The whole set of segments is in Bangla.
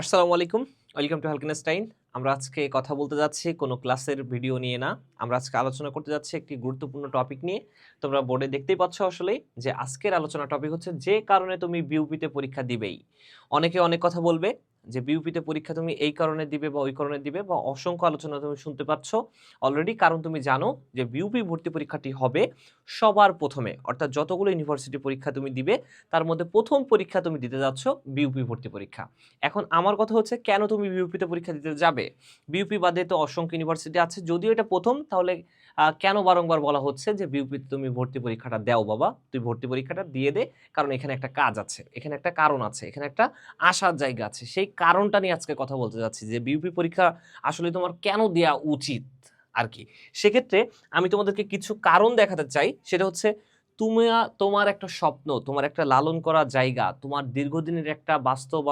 আসসালামু আলাইকুম, ওয়েলকাম টু হালকিনস্টাইন আমরা আজকে কথা বলতে যাচ্ছি কোনো ক্লাসের ভিডিও নিয়ে না। আমরা আজকে আলোচনা করতে যাচ্ছি একটি গুরুত্বপূর্ণ টপিক নিয়ে। তোমরা বোর্ডে দেখতেই পাচ্ছ আসলে যে আজকের আলোচনা টপিক হচ্ছে যে কারণে তুমি বিউপিতে পরীক্ষা দিবেই। অনেকে অনেক কথা বলবে যে বিউপিতে পরীক্ষা তুমি এই কারণে দিবে বা ওই কারণে দিবে বা অসংখ্য আলোচনা তুমি শুনতে পাচ্ছ। অলরেডি কারণ তুমি জানো যে বিউপি ভর্তি পরীক্ষাটি হবে সবার প্রথমে। অর্থাৎ যতগুলো ইউনিভার্সিটি পরীক্ষা তুমি দিবে, তার মধ্যে প্রথম পরীক্ষা তুমি দিতে যাচ্ছ বিউপি ভর্তি পরীক্ষা। এখন আমার কথা হচ্ছে কেন তুমি বিউপিতে পরীক্ষা দিতে যাবে? বিউপি বাদে তো অসংখ্য ইউনিভার্সিটি আছে। যদিও এটা প্রথম, তাহলে কেন বারংবার বলা হচ্ছে যে বিউপিতে তুমি ভর্তি পরীক্ষাটা দাও বাবা। তুই ভর্তি পরীক্ষাটা দিয়ে দে, কারণ এখানে একটা কাজ আছে, এখানে একটা কারণ আছে, এখানে একটা আসার জায়গা আছে। সেই কারণটা নিয়ে আজকে কথা বলতে যাচ্ছি যে বিউপি পরীক্ষা আসলে তোমার কেন দেওয়া উচিত আর কি? সেক্ষেত্রে আমি তোমাদেরকে কিছু কারণ দেখাতে চাই, সেটা হচ্ছে তুমি তোমার একটা স্বপ্ন, তোমার একটা লালন করা জায়গা, তোমার দীর্ঘদিনের একটা বাস্তব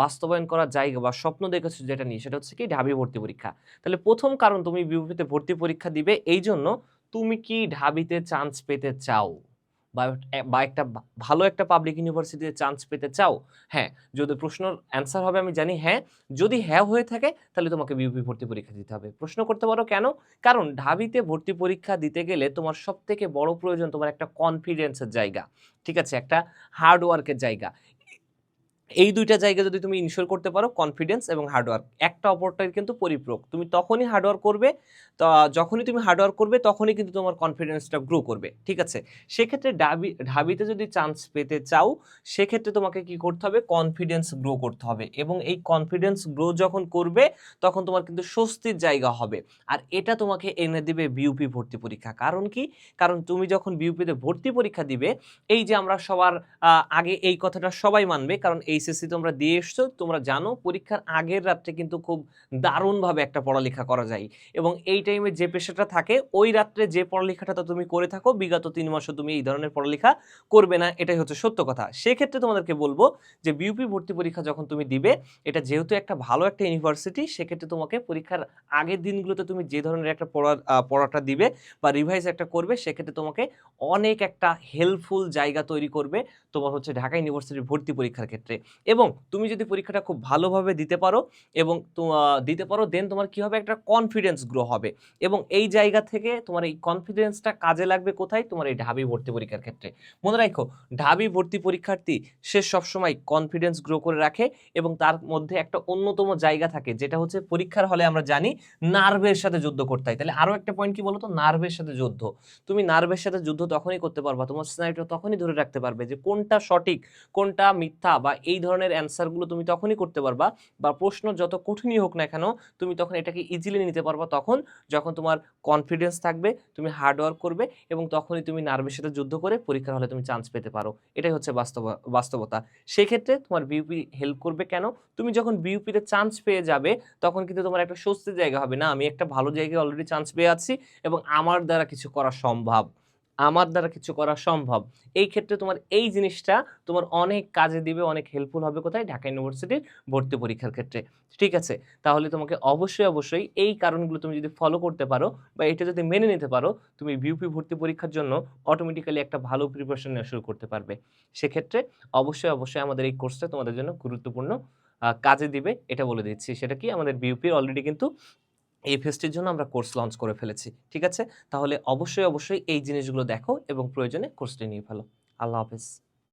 বাস্তবায়ন করা জায়গা বা স্বপ্ন দেখেছ যেটা নিয়ে, সেটা হচ্ছে কি ঢাবি ভর্তি পরীক্ষা। তাহলে প্রথম কারণ তুমি বিউপিতে ভর্তি পরীক্ষা দিবে এই জন্য তুমি কি ঢাবিতে চান্স পেতে চাও? বা একটা ভালো একটা পাবলিক ইউনিভার্সিটিতে চান্স পেতে চাও হ্যাঁ যদি প্রশ্নর অ্যান্সার হবে, আমি জানি হ্যাঁ যদি হ্যাঁ হয়ে থাকে, তাহলে তোমাকে বিউপি ভর্তি পরীক্ষা দিতে হবে। প্রশ্ন করতে পারো কেন? কারণ ঢাবিতে ভর্তি পরীক্ষা দিতে গেলে তোমার সব থেকে বড় প্রয়োজন তোমার একটা কনফিডেন্সের জায়গা, ঠিক আছে? একটা হার্ডওয়ার্কের জায়গা। এই দুইটা জায়গা যদি তুমি ইনশিওর করতে পারো কনফিডেন্স এবং হার্ডওয়ার্ক একটা অপরটার কিন্তু পরিপূরক তুমি তখনই হার্ডওয়ার্ক করবে যখনই তুমি হার্ডওয়ার্ক করবে, তখনই কিন্তু তোমার কনফিডেন্সটা গ্রো করবে, ঠিক আছে? সেক্ষেত্রে ডাবি, ঢাবিতে যদি চান্স পেতে চাও, সেক্ষেত্রে তোমাকে কি করতে হবে? কনফিডেন্স গ্রো করতে হবে এবং এই কনফিডেন্স গ্রো যখন করবে, তখন তোমার কিন্তু স্বস্তির জায়গা হবে। আর এটা তোমাকে এনে দেবে বিউপি ভর্তি পরীক্ষা। কারণ কি? কারণ তুমি যখন বিউপিতে ভর্তি পরীক্ষা দিবে, এই যে আমরা সবার আগে এই কথাটা সবাই মানবে, কারণ এইচএসসি তোমরা দিয়ে এসছো, তোমরা জানো পরীক্ষার আগের রাত্রে কিন্তু খুব দারুণভাবে একটা পড়ালেখা করা যায়। এবং এই টাইমে যে পেশাটা থাকে, ওই রাত্রে যে পড়ালেখাটা তুমি করে থাকো, বিগত তিন মাসও তুমি এই ধরনের পড়ালেখা করবে না, এটাই হচ্ছে সত্য কথা। সেক্ষেত্রে তোমাদেরকে বলব যে বিউপি ভর্তি পরীক্ষা যখন তুমি দিবে, এটা যেহেতু একটা ভালো একটা ইউনিভার্সিটি সেক্ষেত্রে তোমাকে পরীক্ষার আগের দিনগুলোতে তুমি যে ধরনের একটা পড়া পড়াটা দিবে বা রিভাইজ একটা করবে, সেক্ষেত্রে তোমাকে অনেক একটা হেল্পফুল জায়গা তৈরি করবে তোমার হচ্ছে ঢাকা ইউনিভার্সিটির ভর্তি পরীক্ষার ক্ষেত্রে। এবং তুমি যদি পরীক্ষাটা খুব ভালোভাবে দিতে পারো এবং দিতে পারো দেন তোমার কি হবে? একটা কনফিডেন্স গ্রো হবে। এবং এই জায়গা থেকে তোমার এই কনফিডেন্সটা কাজে লাগবে কোথায়? তোমার এই ঢাবি ভর্তি পরীক্ষার ক্ষেত্রে। মনে রাখো, ঢাবি ভর্তি পরীক্ষার্থী সে সবসময় কনফিডেন্স গ্রো করে রাখে এবং তার মধ্যে একটা অন্যতম জায়গা থাকে, যেটা হচ্ছে পরীক্ষার হলে আমরা জানি নার্ভের সাথে যুদ্ধ করতে হয়। তাহলে আরও একটা পয়েন্ট কি বলতো নার্ভের সাথে যুদ্ধ। তুমি নার্ভের সাথে যুদ্ধ তখনই করতে পারবা, তোমার স্নায়ুটা তখনই ধরে রাখতে পারবে যে কোনটা সঠিক, কোনটা মিথ্যা বা এই ধরনের অ্যান্সারগুলো তুমি তখনই করতে পারবা বা প্রশ্ন যত কঠিনই হোক না কেন, তুমি তখন এটাকে ইজিলি নিতে পারবা তখন যখন তোমার কনফিডেন্স থাকবে, তুমি হার্ডওয়ার্ক করবে এবং তখনই তুমি নার্ভের সাথে যুদ্ধ করে পরীক্ষার হলে তুমি চান্স পেতে পারো। এটাই হচ্ছে বাস্তব, বাস্তবতা। সেক্ষেত্রে তোমার বিউপি হেল্প করবে কেন? তুমি যখন বিউপিতে চান্স পেয়ে যাবে, তখন কিন্তু তোমার একটা স্বস্তির জায়গা হবে। না, আমি একটা ভালো জায়গায় অলরেডি চান্স পেয়ে আছি এবং আমার দ্বারা কিছু করা সম্ভব। আমার দ্বারা কিছু করা সম্ভব। এই ক্ষেত্রে তোমার এই জিনিসটা তোমার অনেক কাজে দিবে, অনেক হেল্পফুল হবে কোথায়? ঢাকা ইউনিভার্সিটির ভর্তি পরীক্ষার ক্ষেত্রে। ঠিক আছে? তাহলে তোমাকে অবশ্যই অবশ্যই এই কারণগুলো তুমি যদি ফলো করতে পারো বা এটা যদি মেনে নিতে পারো, তুমি বিউপি ভর্তি পরীক্ষার জন্য অটোমেটিক্যালি একটা ভালো প্রিপারেশন নেওয়া শুরু করতে পারবে। সেক্ষেত্রে অবশ্যই অবশ্যই আমাদের এই কোর্সটা তোমাদের জন্য গুরুত্বপূর্ণ কাজে দিবে। এটা বলে দিচ্ছি। সেটা কি? আমাদের বিউপির অলরেডি কিন্তু এই ফেস্টের জন্য আমরা কোর্স লঞ্চ করে ফেলেছি, ঠিক আছে? তাহলে অবশ্যই অবশ্যই এই জিনিসগুলো দেখো এবং প্রয়োজনে কোর্সটি নিয়ে ফেলো। আল্লাহ হাফেজ।